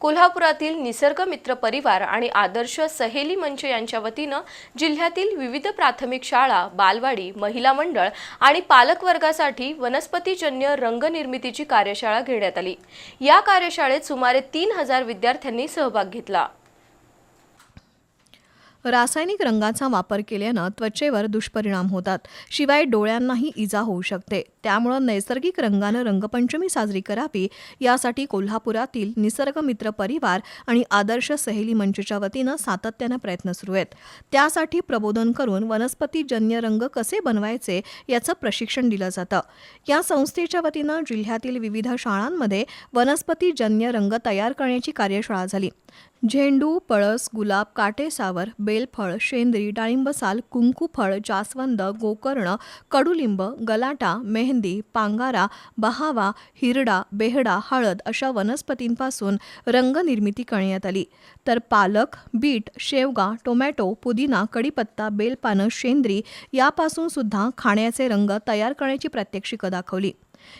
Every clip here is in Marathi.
कोल्हापुरातील निसर्ग मित्र परिवार आणि आदर्श सहेली मंच यांच्या वतीनं जिल्ह्यातील विविध प्राथमिक शाळा बालवाडी महिला मंडळ आणि पालक वर्गासाठी वनस्पतीजन्य रंगनिर्मितीची कार्यशाळा घेण्यात आली. या कार्यशाळेत सुमारे तीन हजार विद्यार्थ्यांनी सहभाग घेतला. रासायनिक रंगाचा वापर केल्यानं त्वचेवर दुष्परिणाम होतात. शिवाय डोळ्यांनाही इजा होऊ शकते. त्यामुळं नैसर्गिक रंगानं रंगपंचमी साजरी करावी यासाठी कोल्हापुरातील निसर्गमित्र परिवार आणि आदर्श सहेली मंचच्या वतीनं सातत्यानं प्रयत्न सुरू आहेत. त्यासाठी प्रबोधन करून वनस्पतीजन्य रंग कसे बनवायचे याचं प्रशिक्षण दिलं जातं. या संस्थेच्या वतीनं जिल्ह्यातील विविध शाळांमध्ये वनस्पतीजन्य रंग तयार करण्याची कार्यशाळा झाली. झेंडू पळस गुलाब काटेसावर बेलफळ शेंद्री डाळिंब साल कुंकुफळ जास्वंद गोकर्ण कडुलिंब गलाटा मेहंदी पांगारा बहावा हिरडा बेहडा हळद अशा वनस्पतींपासून रंगनिर्मिती करण्यात आली. तर पालक बीट शेवगा टोमॅटो पुदिना कडीपत्ता बेलपानं शेंद्री यापासून सुद्धा खाण्याचे रंग तयार करण्याची प्रात्यक्षिकं दाखवली.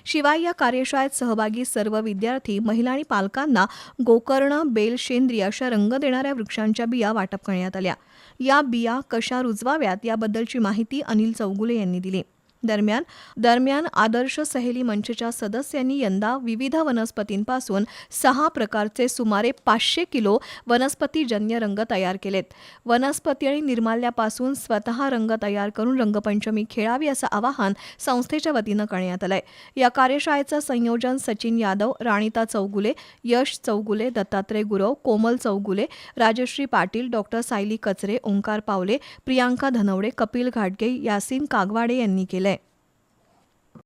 शिवाय या कार्यशाळेत सहभागी सर्व विद्यार्थी महिला आणि पालकांना गोकर्ण बेल शेंद्री अशा रंग देणाऱ्या वृक्षांच्या बिया वाटप करण्यात आल्या. या बिया कशा रुजवाव्यात याबद्दलची माहिती अनिल चौगुले यांनी दिली. दरम्यान दरम्यान आदर्श सहेली मंचच्या सदस्यांनी यंदा विविध वनस्पतींपासून सहा प्रकारचे सुमारे पाचशे किलो वनस्पतीजन्य रंग तयार केलेत. वनस्पती आणि निर्माल्यापासून स्वतः रंग तयार करून रंगपंचमी खेळावी असं आवाहन संस्थेच्या वतीनं करण्यात आलंय. या कार्यशाळेचं संयोजन सचिन यादव राणिता चौगुले यश चौगुले दत्तात्रय गुरव कोमल चौगुले राजश्री पाटील डॉक्टर सायली कचरे ओंकार पावले प्रियांका धनवडे कपिल घाटगे यासिन कागवाडे यांनी केलंय.